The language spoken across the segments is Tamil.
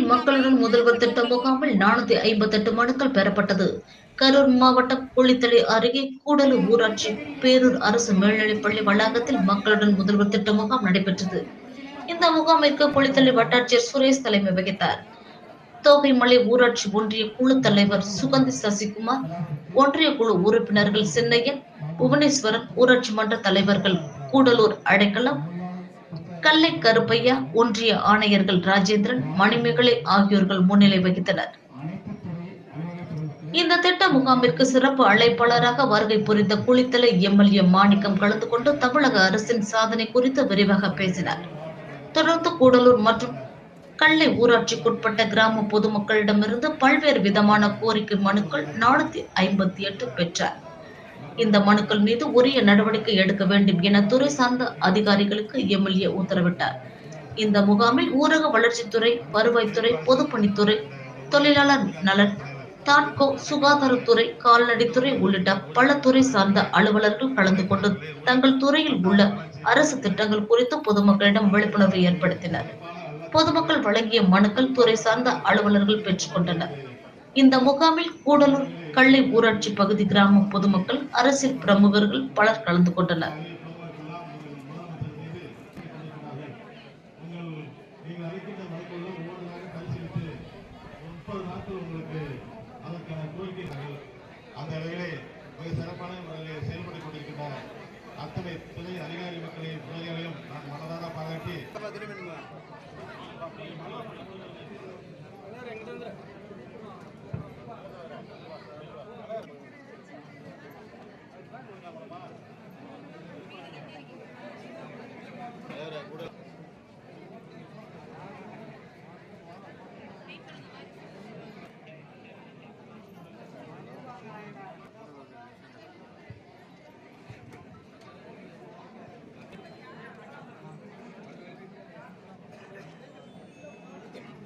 மக்களுடன் முதல்வர் திட்ட முகாமில் நானூத்தி ஐம்பத்தி எட்டு மனுக்கள் பெறப்பட்டது. கரூர் மாவட்டம் குளித்தலை அருகே கூடலூர் ஊராட்சி பேரூர் அரசு மேல்நிலைப்பள்ளி வளாகத்தில் மக்களுடன் முதல்வர் திட்ட முகாம் நடைபெற்றது. இந்த முகாமிற்கு குளித்தலை வட்டாட்சியர் சுரேஷ் தலைமை வகித்தார். தோகைமலை ஊராட்சி ஒன்றிய குழு தலைவர் சுகந்தி சசிகுமார் ஒன்றிய குழு உறுப்பினர்கள் சின்னையன் புவனேஸ்வரன் ஊராட்சி மன்ற தலைவர்கள் கூடலூர் அடைக்கலம் கல்லை கருப்பையா ஒன்றிய ஆணையர்கள் ராஜேந்திரன் மணிமேகலை ஆகியோர்கள் முன்னிலை வகித்தனர். இந்த திட்ட முகாமிற்கு சிறப்பு அழைப்பாளராக வருகை புரிந்த குளித்தலை எம்எல்ஏ மாணிக்கம் கலந்து கொண்டு தமிழக அரசின் சாதனை குறித்து விரிவாக பேசினார். தொடர்ந்து கூடலூர் மற்றும் கல்லை ஊராட்சிக்குட்பட்ட கிராம பொதுமக்களிடமிருந்து பல்வேறு விதமான கோரிக்கை மனுக்கள் நானூத்தி ஐம்பத்தி எட்டு பெற்றார். இந்த மனுக்கள் மீது உரிய நடவடிக்கை எடுக்க வேண்டும் என துறை சார்ந்த அதிகாரிகளுக்கு எம்எல்ஏ உத்தரவிட்டார். இந்த முகாமில் ஊரக வளர்ச்சித்துறை வருவாய்த்துறை பொதுப்பணித்துறை தொழிலாளர் நலன் தாட்கோ சுகாதாரத்துறை கால்நடைத்துறை உள்ளிட்ட பல துறை சார்ந்த அலுவலர்கள் கலந்து கொண்டு தங்கள் துறையில் உள்ள அரசு திட்டங்கள் குறித்து பொதுமக்களிடம் விழிப்புணர்வு ஏற்படுத்தினர். பொதுமக்கள் வழங்கிய மனுக்கள் துறை சார்ந்த அலுவலர்கள் பெற்றுக்கொண்டனர் இந்த முகாமில் கூடலூர் கள்ளை ஊராட்சி பகுதி கிராம பொதுமக்கள் அரசியல் பிரமுகர்கள் பலர் கலந்து கொண்டனர். அந்த மிக சிறப்பான முறையிலே செயல்பட்டுக் கொண்டிருக்கின்ற அத்தனை துறை அதிகாரி நான் பாராட்டி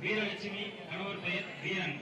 வீரலட்சுமி கணவர் பெயர் வீரன்